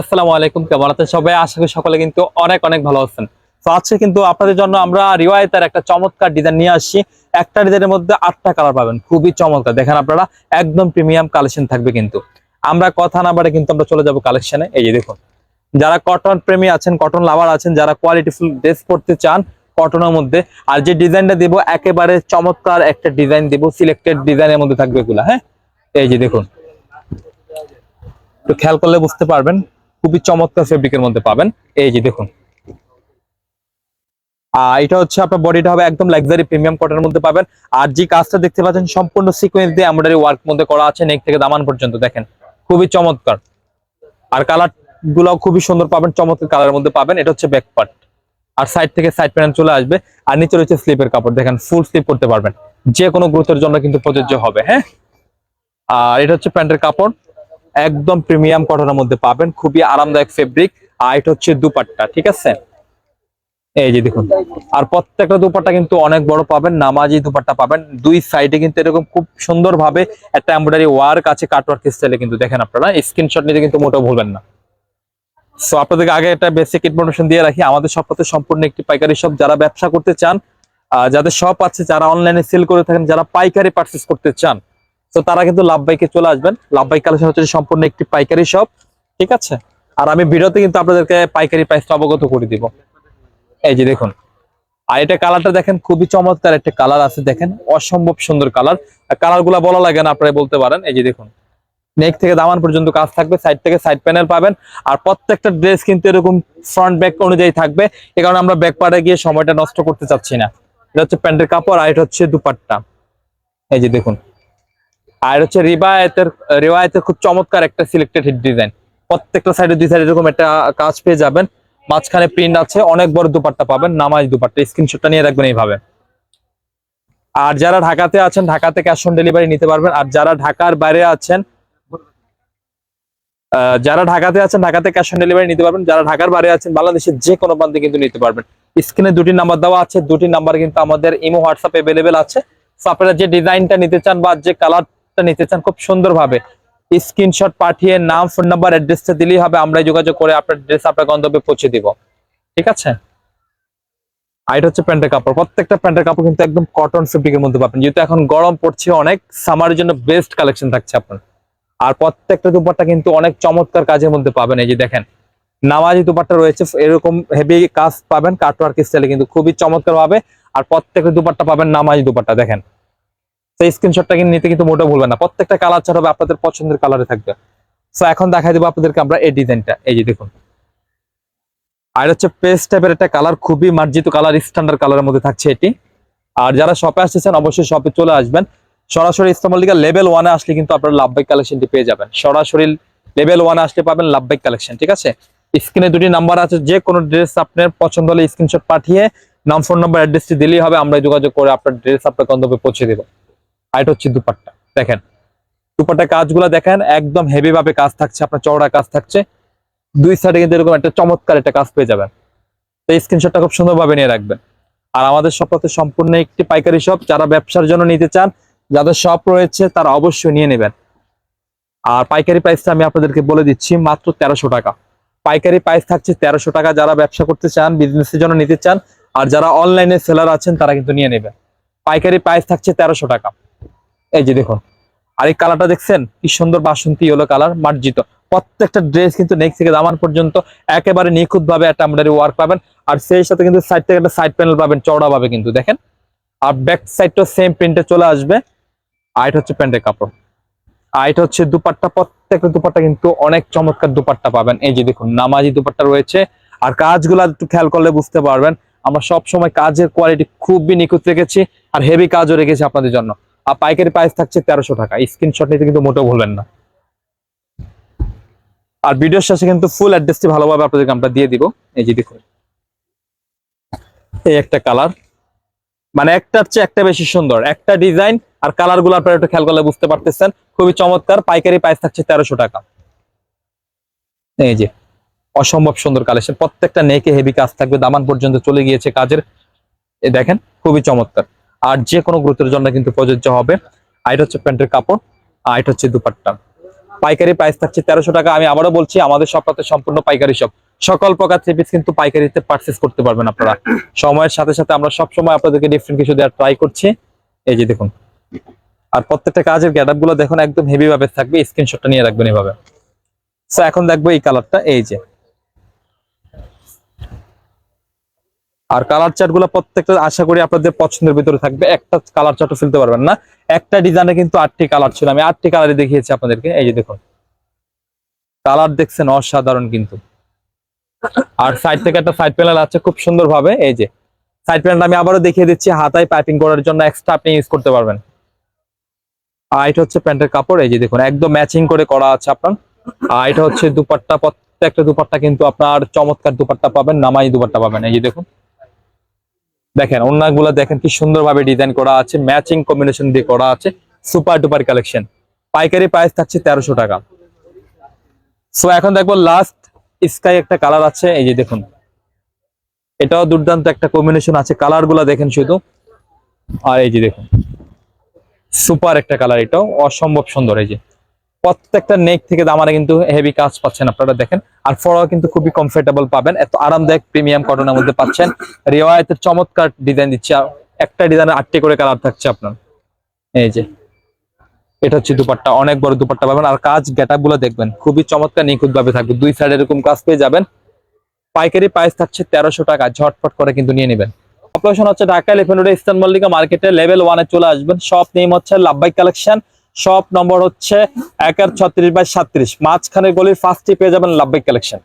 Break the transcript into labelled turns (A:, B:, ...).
A: আসসালামু আলাইকুম, কেমন আছেন সবাই? আশা করি সকলে কিন্তু অনেক অনেক ভালো আছেন। তো আজকে কিন্তু আপনাদের জন্য আমরা রিওয়ায়তের একটা চমৎকার ডিজাইন নিয়ে আসছি। একটা ডিজাইনের মধ্যে আটটা কালার পাবেন, খুবই চমৎকার। দেখেন আপনারা, একদম প্রিমিয়াম কালেকশন থাকবে কিন্তু। আমরা কথা না বাড়ে কিন্তু আমরা চলে যাব কালেকশনে। এই যে দেখুন, যারা কটন প্রেমী আছেন কটন লাভার আছেন, যারা কোয়ালিটিফুল ড্রেস পড়তে চান কটনের মধ্যে, আর যে ডিজাইনটা দিব, একেবারে চমৎকার একটা ডিজাইন দিব সিলেক্টেড ডিজাইনের মধ্যে থাকবে এগুলা হ্যাঁ? এই যে দেখুন, একটু খেয়াল করলে বুঝতে পারবেন। খুবই চমৎকার ফেব্রিকের মধ্যে পাবেন। এই যে দেখুন। আর এটা হচ্ছে আপনার বডিটা হবে একদম লাক্সারি প্রিমিয়াম কটনের মধ্যে পাবেন। আর যে কাজটা দেখতে পাচ্ছেন, সম্পূর্ণ সিকোয়েন্স দিয়ে এমব্রয়ডারি ওয়ার্ক মধ্যে করা আছে নেক থেকে দামান পর্যন্ত, দেখেন। খুবই চমৎকার। আর কালার গুলাও খুবই সুন্দর পাবেন, চমৎকার কালারের মধ্যে পাবেন। এটা হচ্ছে ব্যাক পার্ট আর সাইড থেকে সাইড প্যান্ট চলে আসবে। আর নিচে রয়েছে স্লিপের কাপড়, দেখেন ফুল স্লিপ করতে পারবেন। যে কোনো গ্রোথের জন্য কিন্তু প্রযোজ্য হবে হ্যাঁ? আর এটা হচ্ছে প্যান্টের কাপড়। একদম প্রিমিয়াম কটনের মধ্যে পাবেন। খুবই আরামদায়ক ফেব্রিক আর এটা হচ্ছে দুপাট্টা, ঠিক আছে? এই যে দেখুন। আর প্রত্যেকটা দুপাট্টা কিন্তু অনেক বড় পাবেন, নামাজি দুপাট্টা পাবেন। দুই সাইডে কিন্তু এরকম খুব সুন্দর ভাবে একটা এমব্রয়ডারি ওয়ার্ক আছে কাটওয়ার্ক স্টাইলে কিন্তু। দেখেন আপনারা স্ক্রিনশট নিতে কিন্তু মোটেও ভুলবেন না। সো আপনাদেরকে আগে একটা বেসিক ইনফরমেশন দিয়ে রাখি। আমাদের সবটাতে সম্পূর্ণ একটি পাইকারি শপ যারা ব্যবসা করতে চান যাদের শপ আছে, যারা অনলাইনে সেল করে থাকেন, যারা পাইকারি পারচেস করতে চান তো তারা কিন্তু লাভবাইকে চলে আসবেন। লাভবাই কালেকশন হচ্ছে সম্পূর্ণ একটি পাইকারি শপ ঠিক আছে? আর আমি ভিডিওতে কিন্তু আপনাদেরকে পাইকারি প্রাইসটা অবগত করে দিব। এই যে দেখুন, আর এটা কালারটা দেখেন, খুবই চমৎকার একটা কালার আছে, দেখেন, অসম্ভব সুন্দর কালার কালারগুলা বলা লাগে না আপনারা বলতে পারেন। এই যে দেখুন নেক থেকে দামান পর্যন্ত কাজ থাকবে সাইড থেকে সাইড প্যানেল পাবেন। আর প্রত্যেকটা ড্রেস কিন্তু এরকম ফ্রন্ট ব্যাক অনুযায়ী থাকবে। এ কারণে আমরা ব্যাক পার্টে গিয়ে সময়টা নষ্ট করতে চাচ্ছি না। এটা হচ্ছে প্যান্টের কাপড়, আর এটা হচ্ছে দুপাট্টা। এই যে দেখুন আর হচ্ছে রিবায়তের রিবায়তের খুব চমৎকার একটা সিলেক্টেড ডিজাইন প্রত্যেকটা সাইডে দুই সাইডে এরকম একটা কাজ পেয়ে যাবেন। মাঝখানে প্রিন্ট আছে, অনেক বড় দুপাট্টা পাবেন, নামাজ দুপাট্টা। স্ক্রিনশটটা নিয়ে রাখবেন এইভাবে। আর যারা ঢাকাতে আছেন, ঢাকাতে ক্যাশ অন ডেলিভারি নিতে পারবেন। আর যারা ঢাকার বাইরে আছেন যারা ঢাকাতে আছেন, ঢাকাতে ক্যাশ অন ডেলিভারি নিতে পারবেন। যারা ঢাকার বাইরে আছেন, বাংলাদেশের যে কোনো প্রান্তে কিন্তু নিতে পারবেন। স্ক্রিনে দুটি নাম্বার দেওয়া আছে। দুটি নাম্বার কিন্তু আমাদের ইমো হোয়াটসঅ্যাপ এভেলেবেল আছে। আপনারা যে ডিজাইনটা নিতে চান বা যে কালারটা নিতে চান খুব সুন্দরভাবে। স্ক্রিনশট পাঠিয়ে নাম, ফোন নাম্বার, অ্যাড্রেসটা দিলেই হবে আমরাই যোগাযোগ করে আপনার ড্রেস আপনার গন্তব্যে পৌঁছে দিব। ঠিক আছে? আর এটা হচ্ছে প্যান্টের কাপড়। প্রত্যেকটা প্যান্টের কাপড় কিন্তু একদম কটন ফেব্রিকের মধ্যে পাবেন। যেহেতু এখন গরম পড়ছে অনেক সামারের জন্য বেস্ট কালেকশন থাকছে আপনার। আর প্রত্যেকটা দুপাট্টা কিন্তু অনেক চমৎকার কাজের মধ্যে পাবেন। এই যে দেখেন, নামাজি দুপাট্টা রয়েছে, এরকম হেভি কাজ পাবেন কাটওয়ার্ক স্টাইলে কিন্তু খুবই চমৎকার ভাবে আর প্রত্যেকটা দুপাট্টা পাবেন নামাজি দুপাট্টা, দেখেন। সেই স্ক্রিনশটটা কিন্তু নিতে কিন্তু মোটেও ভুলবেন না। প্রত্যেকটা কালার ছাড়া হবে আপনাদের পছন্দের কালারে থাকবে। তো এখন দেখাই দেবো আপনাদেরকে আমরা এই ডিজাইনটা এই যে দেখুন। আর হচ্ছে পেস্ট টাইপের একটা কালার খুবই মার্জিত কালার স্ট্যান্ডার্ড কালারের মধ্যে থাকছে এটি। আর যারা শপে আসতেছেন অবশ্যই শপে চলে আসবেন। সরাসরি ইস্তামল লিগা লেভেল ওয়ানে আসলে কিন্তু আপনারা লাভবাইক কালেকশনটি পেয়ে যাবেন। সরাসরি লেভেল ওয়ানে আসলে পাবেন লাভবাইক কালেকশন ঠিক আছে? স্ক্রিনে দুটি নাম্বার আছে, যে কোনো ড্রেস আপনার পছন্দ হলে স্ক্রিনশট পাঠিয়ে নাম ফোন নাম্বার অ্যাড্রেসটি দিলেই হবে। আমরা যোগাযোগ করে আপনার ড্রেস আপনার গন্তব্যে পৌঁছে দেবো। আর এটা হচ্ছে দুপাট্টা। দেখেন, দুপাট্টা কাজগুলো দেখেন, একদম হেভি ভাবে কাজ থাকছে, আপনার চওড়া কাজ থাকছে। দুই সাইডে কিন্তু এরকম একটা চমৎকার একটা কাজ পেয়ে যাবেন। তো স্ক্রিনশটটা খুব সুন্দরভাবে নিয়ে রাখবেন। আর আমাদের শপতে সম্পূর্ণ একটি পাইকারি শপ যারা ব্যবসার জন্য নিতে চান, যাদের শপ রয়েছে, তারা অবশ্যই নিয়ে নেবেন। আর পাইকারি প্রাইসটা আমি আপনাদেরকে বলে দিচ্ছি, মাত্র তেরোশো টাকা। পাইকারি প্রাইস থাকছে তেরোশো টাকা, যারা ব্যবসা করতে চান বিজনেসের জন্য নিতে চান, আর যারা অনলাইনে সেলার আছেন, তারা কিন্তু নিয়ে নেবেন। পাইকারি প্রাইস থাকছে তেরোশো টাকা। এই যে দেখুন, আর এই কালারটা দেখছেন? কি সুন্দর বাসন্তী হলো কালার মার্জিত। প্রত্যেকটা ড্রেস কিন্তু নেক্সট থেকে দামান পর্যন্ত একেবারে নিখুঁত ভাবে একটা এমব্রয়ডারি ওয়ার্ক পাবেন। আর সেই সাথে কিন্তু সাইড থেকে একটা সাইড প্যানেল পাবেন, চওড়া ভাবে কিন্তু, দেখেন। আর ব্যাক সাইডটা সেম প্রিন্টে চলে আসবে। আর এটা হচ্ছে প্যান্টের কাপড়। আর এটা হচ্ছে দুপাট্টা, প্রত্যেকটা দুপাট্টা কিন্তু অনেক চমৎকার দুপাট্টা পাবেন। এই যে দেখুন, নামাজি দুপাট্টা রয়েছে। আর কাজগুলো একটু খেয়াল করলে বুঝতে পারবেন। আমরা সব সময় কাজের কোয়ালিটি খুবই নিখুঁত রেখেছি, আর হেভি কাজও রেখেছি আপনাদের জন্য। আর পাইকারি প্রাইস থাকছে তেরোশো টাকা। স্ক্রিনশট নিতে কিন্তু মোটেও ভুলবেন না। আর ভিডিওর শেষে কিন্তু ফুল অ্যাড্রেসটি ভালোভাবে আপনাদেরকে আমরা দিয়ে দিব। এই যে দেখুন। এই একটা কালার মানে একটার চেয়ে একটা বেশি সুন্দর। একটা ডিজাইন আর কালারগুলো আপনারা একটু খেয়াল করলে বুঝতে পারতেছেন। খুবই চমৎকার। পাইকারি প্রাইস থাকছে তেরোশো টাকা। এই যে, অসম্ভব সুন্দর কালেকশন প্রত্যেকটা নেকে হেভি কাজ থাকবে। দামান পর্যন্ত চলে গিয়েছে কাজের। দেখেন, খুবই চমৎকার। আর যে কোনো গ্রুপের জন্য কিন্তু প্রযোজ্য হবে। আর এটা হচ্ছে প্যান্টের কাপড়, আর এটা হচ্ছে দুপাট্টা। পাইকারি প্রাইস থাকছে তেরোশো টাকা। আমি আবারও বলছি, আমাদের সবটাতে সম্পূর্ণ পাইকারি সব সকল প্রকার থ্রি পিস কিন্তু পাইকারিতে পারচেস করতে পারবেন আপনারা। সময়ের সাথে সাথে আমরা সব সময় আপনাদেরকে ডিফারেন্ট কিছু দেওয়ার ট্রাই করছি। এই যে দেখুন। আর প্রত্যেকটা কাজের গ্যাডাপগুলো দেখুন, একদম হেভি ভাবে থাকবে। স্ক্রিনশটটা নিয়ে রাখবেন এভাবে। এখন দেখব এই কালারটা এই যে। আর কালার চার্টগুলো প্রত্যেকটা আশা করি আপনাদের পছন্দের ভিতরে থাকবে। একটা কালার চার্টও ফেলতে পারবেন না। একটা ডিজাইনে কিন্তু আটটি কালার ছিল। আমি আটটি কালারই দেখিয়েছি আপনাদেরকে। এই যে দেখুন। কালার দেখছেন অসাধারণ কিন্তু। আর সাইড থেকে একটা সাইড প্যানেল আছে খুব সুন্দর ভাবে এই যে। সাইড প্যানেলটা আমি আবারও দেখিয়ে দিচ্ছি। হাতায় পাইপিং করার জন্য এক্সট্রা আপনি ইউজ করতে পারবেন। আর এটা হচ্ছে প্যান্টের কাপড়। এই যে দেখুন, একদম ম্যাচিং করে করা আছে আপনার। আর এটা হচ্ছে দুপাট্টা। প্রত্যেকটা দুপাট্টা কিন্তু আপনার চমৎকার দুপাট্টা পাবেন নামাই দুপাট্টা পাবেন। এই যে দেখুন। দেখেন অন্যগুলো দেখেন কি সুন্দরভাবে ডিজাইন করা আছে ম্যাচিং কম্বিনেশন দিয়ে করা আছে সুপার ডুপার কালেকশন পাইকারি প্রাইস থাকছে তেরোশো টাকা। সো এখন দেখব লাস্ট স্কাই একটা কালার আছে, এই যে দেখুন। এটাও দুর্দান্ত একটা কম্বিনেশন আছে কালারগুলা দেখেন শুধু। আর এই যে দেখুন সুপার একটা কালার এটাও, অসম্ভব সুন্দর এই যে। প্রত্যেকটা নেক থেকে দামারে কিন্তু হেভি কাজ পাচ্ছেন আপনারা দেখেন। আর ফরাও কিন্তু খুবই কমফোর্টেবল পাবেন। এত আরামদায়ক প্রিমিয়াম কটনের মধ্যে পাচ্ছেন। রিওয়ায়তের চমৎকার ডিজাইন দিচ্ছে। একটা ডিজাইনের আটটি করে কালার থাকছে আপনার। এই যে, এটা হচ্ছে দুপাট্টা। অনেক বড় দুপাট্টা পাবেন। আর কাজ গেটআপগুলো দেখবেন। খুবই চমৎকার নিখুঁত ভাবে থাকবে। দুই সাইড এরকম কাজ পেয়ে যাবেন। পাইকারি প্রাইস থাকছে তেরোশো টাকা। ঝটপট করে কিন্তু নিয়ে নেবেন। অপারেশন হচ্ছে Dhaka, elephant road eastern Mallika মার্কেটে লেভেল ওয়ানে চলে আসবেন। শপ নেম হচ্ছে লাভবাই কালেকশন শপ নম্বর হচ্ছে এক আর ছত্রিশ বাই সাত্রিশ মাঝখানে গলির ফার্স্টে পেয়ে যাবেন লাভবাই কালেকশন